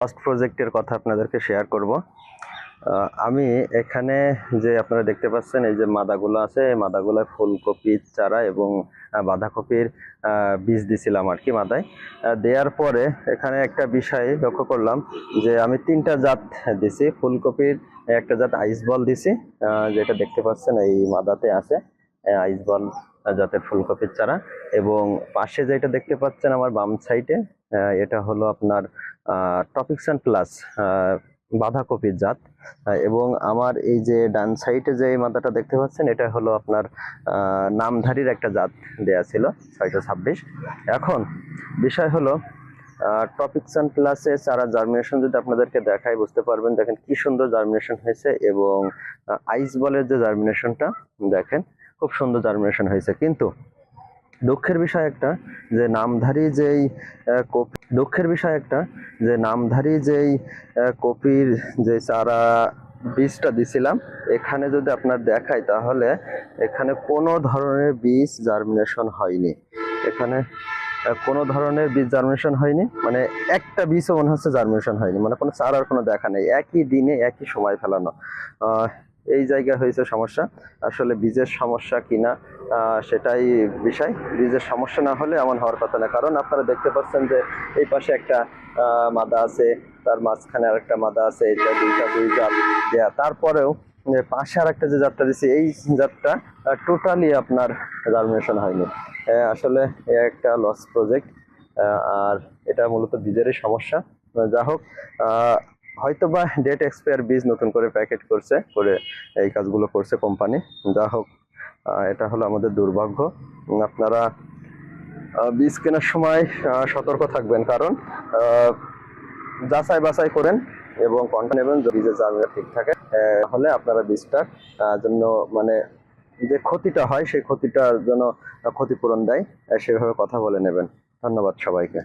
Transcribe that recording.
First প্রজেক্টের কথা আপনাদেরকে শেয়ার করব। আমি এখানে যে আপনারা দেখতে পাচ্ছেন, এই যে মাদাগুলো আছে, এই মাদাগুলো ফুলকপির চারা এবং বাঁধাকপির বীজ দিছিলাম আর কি মাদায়। দেওয়ার পরে এখানে একটা বিষয় লক্ষ্য করলাম যে আমি তিনটা জাত দিছি। ফুলকপির একটা জাত আইস বল দিছি যেটা দেখতে পাচ্ছেন এই মাদাতে আছে আইস বল জাতের ফুলকপির চারা। এবং পাশে যেটা দেখতে পাচ্ছেন আমার বাম সাইডে এটা হলো আপনার টপিকসান প্লাস বাঁধাকপির জাত। এবং আমার এই যে ডান সাইডে যে মাদাটা দেখতে পাচ্ছেন, এটা হলো আপনার নামধারীর একটা জাত দেয়া ছিল, ছয়শো ছাব্বিশ। এখন বিষয় হলো টপিকসান প্লাসে চারা জার্মিনেশন যদি আপনাদেরকে দেখাই, বুঝতে পারবেন, দেখেন কি সুন্দর জার্মিনেশন হয়েছে এবং আইস বলের যে জার্মিনেশনটা দেখেন। খুব সুন্দর জার্মিনেশন হয়েছে। কিন্তু দুঃখের বিষয় একটা যে নামধারী যেই কপি, দুঃখের বিষয় একটা যে নামধারী যেই কপির যে চারা বীজটা দিছিলাম, এখানে যদি আপনার দেখাই তাহলে এখানে কোনো ধরনের বীজ জার্মিনেশন হয়নি। এখানে কোনো ধরনের বীজ জার্মিনেশন হয়নি মানে একটা বীজও মনে হচ্ছে জার্মিনেশন হয়নি মানে কোনো চারার কোনো দেখা নেই। একই দিনে একই সময় ফেলানো। এই জায়গায় হয়েছে সমস্যা। আসলে বীজের সমস্যা কিনা সেটাই বিষয়। বীজের সমস্যা না হলে এমন হওয়ার কথা না। কারণ আপনারা দেখতে পাচ্ছেন যে এই পাশে একটা মাদা আছে, তার মাঝখানে আরেকটা মাদা আছে এটা দুইটা দুই জাত দেয়া। তারপরেও পাশে আর একটা যে জাতটা দিচ্ছে এই জাতটা টোটালি আপনার জার্মিনেশন হয়নি। আসলে একটা লস প্রজেক্ট আর এটা মূলত বীজেরই সমস্যা। যা হোক হয়তো বা ডেট এক্সপায়ার বীজ নতুন করে প্যাকেট করছে, করে এই কাজগুলো করছে কোম্পানি যা হোক এটা হলো আমাদের দুর্ভাগ্য। আপনারা বীজ কেনার সময় সতর্ক থাকবেন। কারণ যাচাই বাছাই করেন এবং কন্টা নেবেন বীজের জামিনা ঠিক থাকে হলে আপনারা বীজটার জন্য মানে যে ক্ষতিটা হয়, সেই ক্ষতিটার জন্য ক্ষতিপূরণ দেয়। সেভাবে কথা বলে নেবেন। ধন্যবাদ সবাইকে।